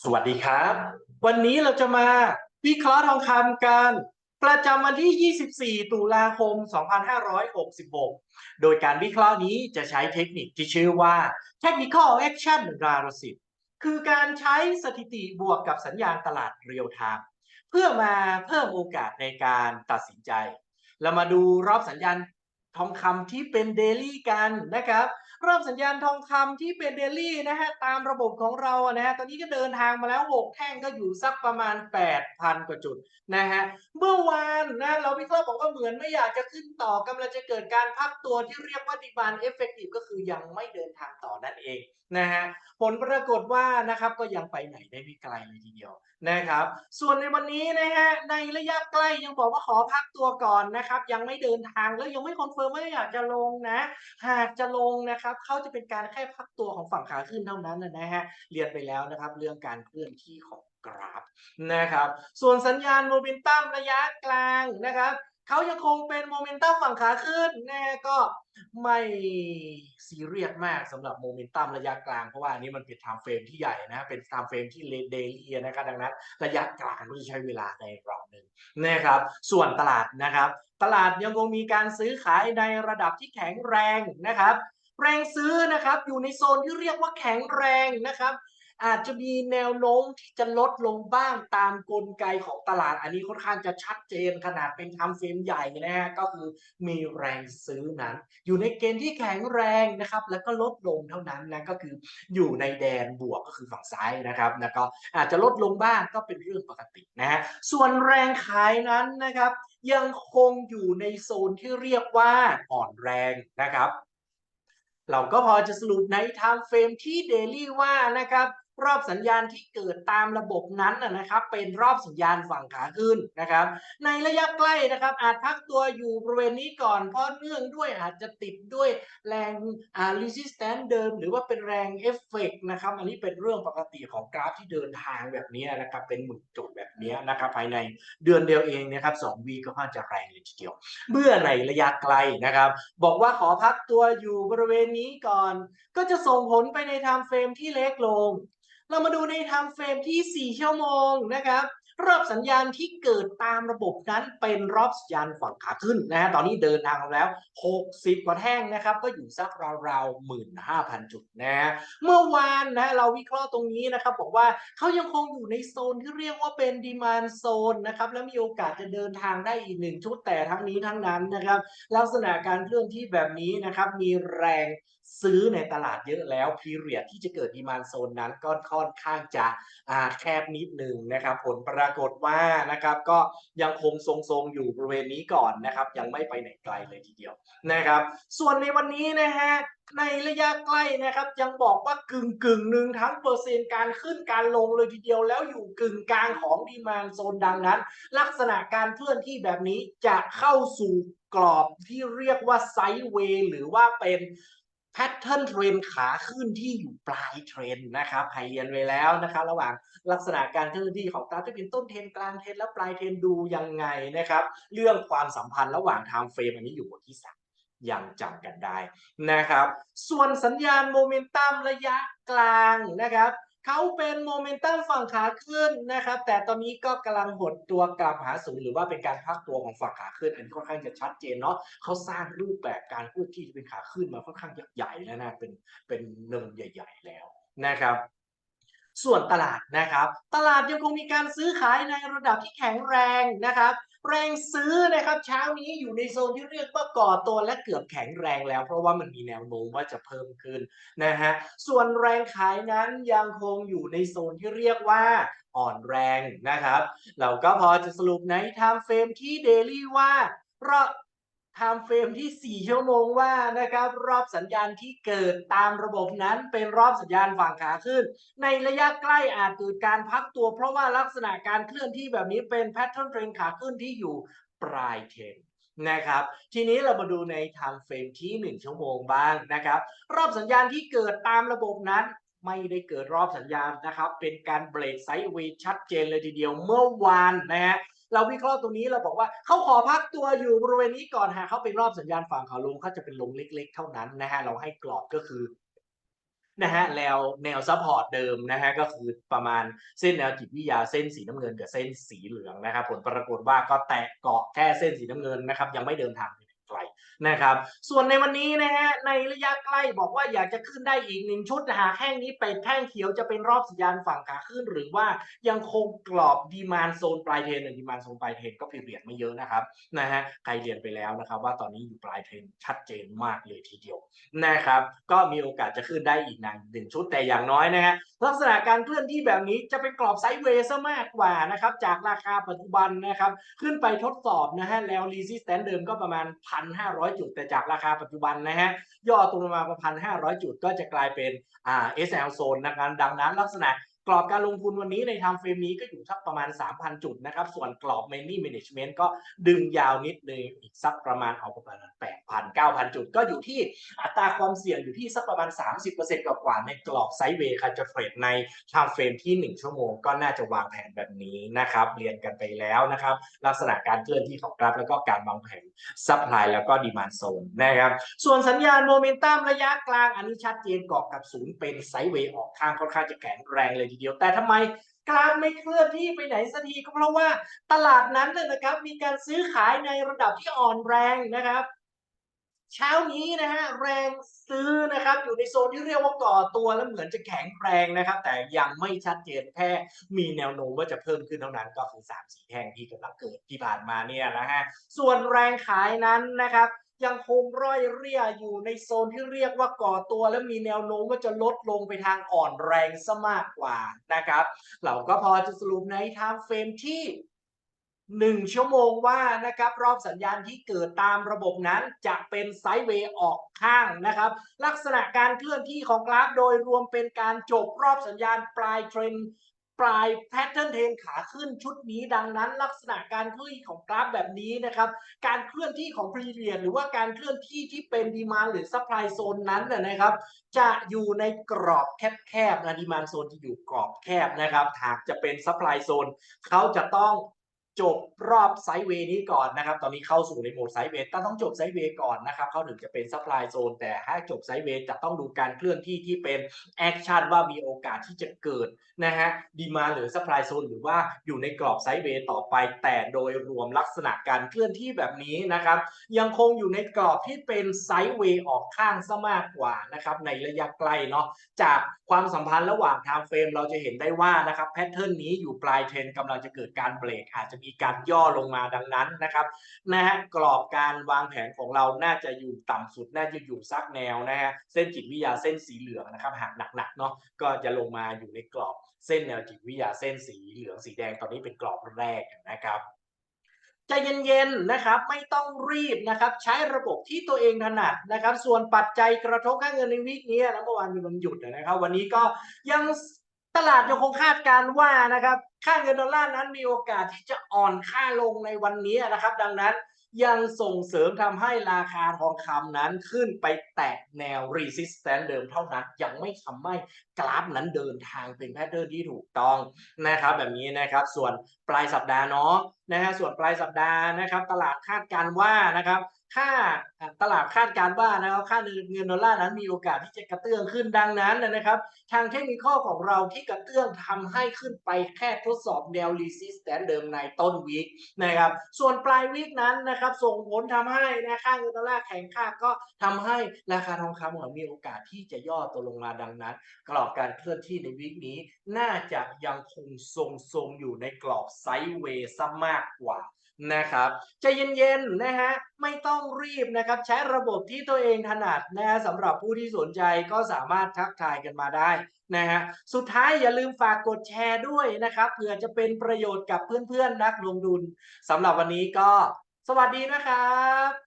สวัสดีครับ วันนี้เราจะมาวิเคราะห์ทองคำกัน ประจำวันที่ 24 ตุลาคม 2566 โดยการวิเคราะห์นี้จะใช้เทคนิคที่ชื่อว่า Technical Action Analysis คือการใช้สถิติบวกกับสัญญาณตลาดเรียลไทม์เพื่อมาเพิ่มโอกาสในการตัดสินใจ เรามาดูรอบสัญญาณทองคำที่เป็นเดลี่กันนะครับ รอบสัญญาณทองคำที่เป็นเดลี่นะฮะตามระบบของเราอะนะฮะตอนนี้ก็เดินทางมาแล้ว 6 แท่งก็อยู่สักประมาณ 8,000 กว่าจุดนะฮะเมื่อวานนะเราวิเคราะห์บอกว่าเหมือนไม่อยากจะขึ้นต่อกำลังจะเกิดการพักตัวที่เรียกว่าดีบานเอฟเฟกตีฟก็คือยังไม่เดินทางต่อนั่นเองนะฮะผลปรากฏว่านะครับก็ยังไปไหนได้ไม่ไกลเลยทีเดียวนะครับส่วนในวันนี้นะฮะในระยะใกล้ยังบอกว่าขอพักตัวก่อนนะครับยังไม่เดินทางแล้วยังไม่คอนเฟิร์มว่าอยากจะลงนะ หากจะลงนะครับเขาจะเป็นการแค่พักตัวของฝั่งขาขึ้นเท่านั้นนะฮะเรียนไปแล้วนะครับ เรื่องการเคลื่อนที่ของกราฟนะครับ ส่วนสัญญาณโมเมนตัมระยะกลางนะครับเขายังคงเป็นโมเมนตัมฝั่งขาขึ้นนะก็ไม่ซีเรียสมากสำหรับโมเมนตัมระยะกลาง เพราะว่าอันนี้มันเป็นไทม์เฟรมที่ใหญ่นะเป็นไทม์เฟรมที่เดลี่นะครับดังนั้นระยะกลางก็จะใช้เวลาในรอบหนึ่งนะครับ ส่วนตลาดนะครับ ตลาดยังคงมีการซื้อขายในระดับที่แข็งแรงนะครับ แรงซื้อนะครับอยู่ในโซนที่เรียกว่าแข็งแรงนะครับ อาจจะมีแนวโน้มที่จะลดลงบ้างตามกลไกของตลาด อันนี้ค่อนข้างจะชัดเจนขนาดเป็นทำเฟรมใหญ่นะฮะก็คือมีแรงซื้อนั้น อยู่ในเกณฑ์ที่แข็งแรงนะครับ แล้วก็ลดลงเท่านั้นนะก็คืออยู่ในแดนบวกก็คือฝั่งซ้ายนะครับแล้วก็อาจจะลดลงบ้างก็เป็นเรื่องปกตินะฮะส่วนแรงขายนั้นนะครับ ยังคงอยู่ในโซนที่เรียกว่าอ่อนแรงนะครับ เราก็พอจะสรุปในไทม์เฟรมที่ daily ว่านะครับ รอบสัญญาณที่เกิดตามระบบนั้นนะครับ เป็นรอบสัญญาณฝั่งขาขึ้นนะครับ ในระยะใกล้นะครับ อาจพักตัวอยู่บริเวณนี้ก่อน เพราะเนื่องด้วยอาจจะติดด้วยแรงอ่า resistance เดิม หรือว่าเป็นแรงเอฟเฟกนะครับ อันนี้เป็นเรื่องปกติของกราฟที่เดินทางแบบนี้นะครับ เป็นหมุนจุดแบบนี้นะครับ ภายในเดือนเดียวเองนะครับ2วีก็ค่อนจะแรงเลยทีเดียวเมื่อในระยะไกลนะครับ บอกว่าขอพักตัวอยู่บริเวณนี้ก่อน ก็จะส่งผลไปในไทม์เฟรมที่เล็กลง เรามาดูในไทม์เฟรมที่ 4 ชั่วโมงนะครับ รอบสัญญาณที่เกิดตามระบบนั้นเป็นรอบสัญญาณฝั่งขาขึ้นนะฮะตอนนี้เดินทางแล้ว 60 กว่าแท่งนะครับ ก็อยู่สักราวๆ15,000จุดนะฮะเมื่อวานนะเราวิเคราะห์ตรงนี้นะครับบอกว่าเขายังคงอยู่ในโซนที่เรียกว่าเป็นดีมานโซนนะครับและมีโอกาสจะเดินทางได้อีกหนึ่งชุดแต่ทั้งนี้ทั้งนั้นนะครับ ลักษณะการเคลื่อนที่แบบนี้นะครับมีแรงซื้อในตลาดเยอะแล้วพีเรียดที่จะเกิดดีมานโซนนั้นก็ค่อนข้างจะแคบนิดหนึ่งนะครับผลประากฏว่านะครับก็ยังคงทรงๆอยู่บริเวณนี้ก่อนนะครับ ยังไม่ไปไหนไกลเลยทีเดียวนะครับ ส่วนในวันนี้นะฮะในระยะใกล้นะครับ ยังบอกว่ากึ่งกึ่งหนึ่งทั้งเปอร์เซ็นต์การขึ้นการลงเลยทีเดียวแล้วอยู่กึ่งกลางของดีมานโซนดังนั้น ลักษณะการเคลื่อนที่แบบนี้จะเข้าสู่กรอบที่เรียกว่าไซด์เวย์หรือว่าเป็น แพทเทิร์นเทรนขาขึ้นที่อยู่ปลายเทรนนะครับให้เรียนไว้แล้วนะครับระหว่างลักษณะการเคลื่อนที่ของกราฟที่เป็นต้นเทรนกลางเทรนและปลายเทรนดูยังไงนะครับ เรื่องความสัมพันธ์ระหว่างไทม์เฟรมอันนี้อยู่บทที่สามยังจำกันได้นะครับ ส่วนสัญญาณโมเมนตัมระยะกลางนะครับ เขาเป็นโมเมนตัมฝั่งขาขึ้นนะครับ แต่ตอนนี้ก็กำลังหดตัวกลับหาศูนย์หรือว่าเป็นการพักตัวของฝั่งขาขึ้น อันนี้ค่อนข้างจะชัดเจนเนาะเขาสร้างรูปแบบการเคลื่อนที่ที่เป็นขาขึ้นมาค่อนข้างใหญ่แล้วนะเป็นเป็นเนินใหญ่ ๆ แล้วนะครับ ส่วนตลาดนะครับ ตลาดยังคงมีการซื้อขายในระดับที่แข็งแรงนะครับแรงซื้อนะครับเช้านี้อยู่ในโซนที่เรียกว่าก่อตัวและเกือบแข็งแรงแล้ว เพราะว่ามันมีแนวโน้มว่าจะเพิ่มขึ้นนะฮะส่วนแรงขายนั้นยังคงอยู่ในโซนที่เรียกว่าอ่อนแรงนะครับ เราก็พอจะสรุปใน time frame ที่ daily ว่า รอบ time frame ที่ 4 ชั่วโมงว่านะครับ รอบสัญญาณที่เกิดตามระบบนั้นเป็นรอบสัญญาณฝั่งขาขึ้น ในระยะใกล้อาจเกิดการพักตัว เพราะว่าลักษณะการเคลื่อนที่แบบนี้เป็น pattern trend ขาขึ้นที่อยู่ปลายเทรนนะครับ ทีนี้เรามาดูใน time frame ที่ 1 ชั่วโมงบ้างนะครับ รอบสัญญาณที่เกิดตามระบบนั้นไม่ได้เกิดรอบสัญญาณนะครับ เป็นการเบรกไซด์เวย์ชัดเจนเลยทีเดียวเมื่อวานนะฮะ เราวิเคราะห์ตรงนี้เราบอกว่าเขาขอพักตัวอยู่บริเวณนี้ก่อนหากเขาเป็นรอบสัญญาณฝั่งขาลงเขาจะเป็นลงเล็ก ๆ เท่านั้นนะฮะเราให้กรอบก็คือนะฮะแนวแนวซัพพอร์ตเดิมนะฮะก็คือประมาณเส้นแนวจิตวิทยาเส้นสีน้ำเงินกับเส้นสีเหลืองนะครับผลปรากฏว่าก็แตะเกาะแค่เส้นสีน้ำเงินนะครับยังไม่เดินทางไป นะครับ ส่วนในวันนี้นะฮะในระยะใกล้บอกว่าอยากจะขึ้นได้อีกหนึ่งชุดหากแท่งนี้เป็นแท่งเขียวจะเป็นรอบสัญญาณฝั่งขาขึ้น หรือว่ายังคงกรอบดีมานโซนปลายเทรนดีมานโซนปลายเทรนก็เปลี่ยนไม่เยอะนะครับนะฮะใครเรียนไปแล้วนะครับ ว่าตอนนี้อยู่ปลายเทรนชัดเจนมากเลยทีเดียวนะครับก็มีโอกาสจะขึ้นได้อีกนานหนึ่งชุดแต่อย่างน้อยนะฮะลักษณะการเคลื่อนที่แบบนี้จะเป็นกรอบไซด์เวย์ซะมากกว่านะครับจากราคาปัจจุบันนะครับขึ้นไปทดสอบนะฮะแล้ว resistance เดิมก็ประมาณ1,500จุด แต่จากราคาปัจจุบันนะฮะย่อตัวลงมาประมาณ1,500 จุด ก็จะกลายเป็นอ่า SL zone นะครับดังนั้นลักษณะกรอบการลงทุนวันนี้ในทำเฟรมนี้ก็อยู่สักประมาณ 3,000 จุดนะครับ ส่วนกรอบ many management ก็ดึงยาวนิดนึงอีกสักประมาณเอาประมาณ8 8,000 9,000จุด ก็อยู่ที่อัตราความเสี่ยงอยู่ที่สักประมาณ 30%กว่าๆในกรอบไซด์เวย์ใครจะเทรดในไทม์เฟรมที่ 1 ชั่วโมง ก็น่าจะวางแผนแบบนี้นะครับ เรียนกันไปแล้วนะครับ ลักษณะการเคลื่อนที่ของกราฟแล้วก็การวางแผนซัพพลายแล้วก็ดีมานโซนนะครับ ส่วนสัญญาณโมเมนตัมระยะกลางอันนี้ชัดเจนเกาะกับศูนย์เป็นไซด์เวย์ออกข้างค่อนข้างจะแข็งแรงเลยทีเดียว แต่ทำไมกราฟไม่เคลื่อนที่ไปไหนสักทีก็เพราะว่าตลาดนั้นน่ยนะครับมีการซื้อขายในระดับที่อ่อนแรงนะครับ เช้านี้นะฮะแรงซื้อนะครับ อยู่ในโซนที่เรียกว่าก่อตัวแล้วเหมือนจะแข็งแรงนะครับ แต่ยังไม่ชัดเจนแค่มีแนวโน้มว่าจะเพิ่มขึ้นเท่านั้นก็คือ3ามสีแท่งที่กำลังเกิดที่ผ่านมาเนี่ยนะฮะส่วนแรงขายนั้นนะครับยังคงร่อยเรี่ยอยู่ในโซนที่เรียกว่าก่อตัวและมีแนวโน้มว่าจะลดลงไปทางอ่อนแรงซะมากกว่านะครับ เราก็พอจะสรุปในไทม์เฟรมที่ หนึ่งชั่วโมงว่านะครับรอบสัญญาณที่เกิดตามระบบนั้นจะเป็นไซด์เวย์ออกข้างนะครับ ลักษณะการเคลื่อนที่ของกราฟโดยรวมเป็นการจบรอบสัญญาณปลายเทรนปลายแพทเทิร์นเทรนขาขึ้นชุดนี้ดังนั้น ลักษณะการเคลื่อนที่ของกราฟแบบนี้นะครับ การเคลื่อนที่ของพรีเรียนหรือว่าการเคลื่อนที่ที่เป็นดีมานหรือซัพพลายโซนนั้นนะนะครับ จะอยู่ในกรอบแคบๆนะดีมานโซนจะอยู่กรอบแคบนะครับหากจะเป็นซัพพลายโซนเขาจะต้อง จบรอบไซด์เวย์นี้ก่อนนะครับ ตอนนี้เข้าสู่ในโหมดไซด์เวย์ต้องจบไซด์เวย์ก่อนนะครับ เขาถึงจะเป็นซัพพลายโซน แต่ถ้าจบไซด์เวย์จะต้องดูการเคลื่อนที่ที่เป็นแอคชั่นว่ามีโอกาสที่จะเกิดนะฮะดีมาหรือซัพพลายโซนหรือว่าอยู่ในกรอบไซด์เวย์ต่อไป แต่โดยรวมลักษณะการเคลื่อนที่แบบนี้นะครับ ยังคงอยู่ในกรอบที่เป็นไซด์เวย์ออกข้างซะมากกว่านะครับ ในระยะไกลเนาะ จากความสัมพันธ์ระหว่างไทม์เฟรมเราจะเห็นได้ว่านะครับแพทเทิร์นนี้อยู่ปลายเทรนกำลังจะเกิดการเบรกอาจจะมีการย่อลงมาดังนั้นนะครับนะฮะกรอบการวางแผนของเราน่าจะอยู่ต่ำสุดน่าจะอยู่ซักแนวนะฮะเส้นจิตวิทยาเส้นสีเหลืองนะครับหากหนักๆเนาะก็จะลงมาอยู่ในกรอบเส้นแนวจิตวิทยาเส้นสีเหลืองสีแดงตอนนี้เป็นกรอบแรกนะครับใจเย็นๆนะครับไม่ต้องรีบนะครับใช้ระบบที่ตัวเองถนัดนะครับ ส่วนปัจจัยกระทบค่าเงินในวีคนี้นะเมื่อวานมีวันหยุดนะครับ วันนี้ก็ยัง ตลาดยังคงคาดการณ์ว่านะครับ ค่าเงินดอลลาร์นั้นมีโอกาสที่จะอ่อนค่าลงในวันนี้นะครับ ดังนั้นยังส่งเสริมทำให้ราคาทองคำนั้นขึ้นไปแตะแนว resistance เดิมเท่านั้น ยังไม่ทำให้กราฟนั้นเดินทางเป็นแพทเทิร์นที่ถูกต้องนะครับ แบบนี้นะครับส่วนปลายสัปดาห์เนาะนะฮะส่วนปลายสัปดาห์นะครับ ตลาดคาดการณ์ว่านะครับ ค่าตลาดคาดการณ์ว่านะครับค่าเงินดอลลาร์นั้นมีโอกาสที่จะกระเตื้องขึ้นดังนั้นนะครับ ทางเทคนิคของเราที่กระเตื้องทำให้ขึ้นไปแค่ทดสอบแนว resistance เดิมในต้นวีคนะครับ ส่วนปลายวีคนั้นนะครับส่งผลทำให้นะค่าเงินดอลลาร์แข็งค่าก็ทำให้ราคาทองคำของมีโอกาสที่จะย่อตัวลงมาดังนั้น กรอบการเคลื่อนที่ในวีคนี้ น่าจะยังคงทรงๆอยู่ในกรอบไซด์เวย์ซะมากกว่า นะครับใจเย็นๆนะฮะไม่ต้องรีบนะครับ ใช้ระบบที่ตัวเองถนัดนะฮะสำหรับผู้ที่สนใจก็สามารถทักทายกันมาได้นะฮะสุดท้ายอย่าลืมฝากกดแชร์ด้วยนะครับเผื่อจะเป็นประโยชน์กับเพื่อนๆนักลงทุนสำหรับวันนี้ก็สวัสดีนะครับ